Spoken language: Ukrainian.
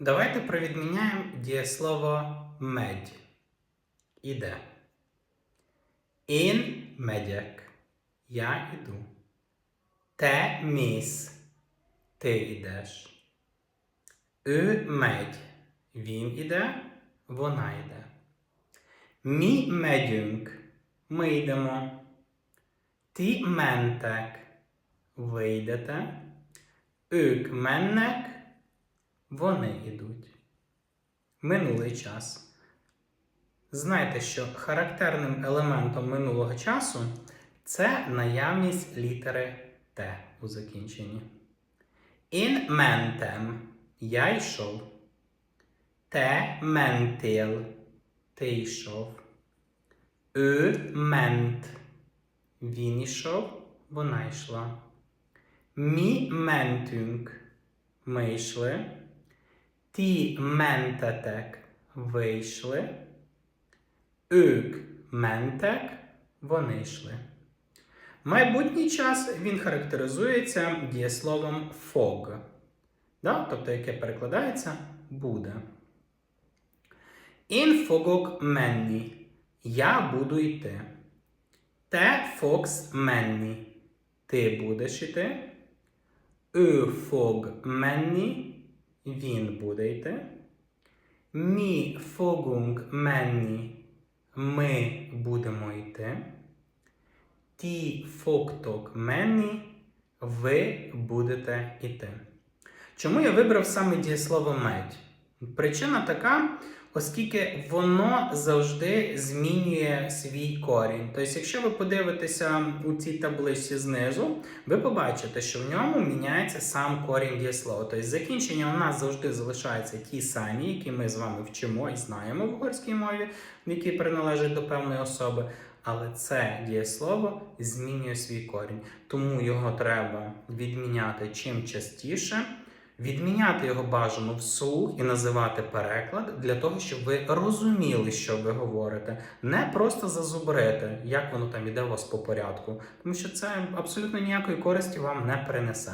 Давайте провідміняємо дієслово медь. Іде. Ін медяк. Я іду. Те міс. Ти йдеш. Ü медь. Він іде, вона йде. Мі медюнг. Ми йдемо. Ті ментек. Ви йдете. Mennek, вони йдуть. Минулий час. Знайте, що характерним елементом минулого часу це наявність літери Т у закінченні. In mentem я йшов. Те mentil ти йшов. Ő ment він йшов, вона йшла. Mi mentünk ми йшли. Ті mentetek вийшли. Ők mentek вони йшли. Майбутній час він характеризується дієсловом fog, да? тобто яке перекладається буде. In fogok menni. Я буду йти. Те fogsz menni. Ти будеш йти. Ő fog menni. Він буде йти. Fogunk menni. Ми будемо йти. Ті фокток menni. Ви будете йти. Чому я вибрав саме дієслово медь? Причина така, оскільки воно завжди змінює свій корінь. Тобто, якщо ви подивитеся у цій таблиці знизу, ви побачите, що в ньому міняється сам корінь дієслова. Тобто закінчення у нас завжди залишаються ті самі, які ми з вами вчимо і знаємо в угорській мові, які приналежать до певної особи. Але це дієслово змінює свій корінь, тому його треба відміняти чим частіше. Відміняти його бажано вслух і називати переклад для того, щоб ви розуміли, що ви говорите, не просто зазубрити, як воно там іде у вас по порядку, тому що це абсолютно ніякої користі вам не принесе.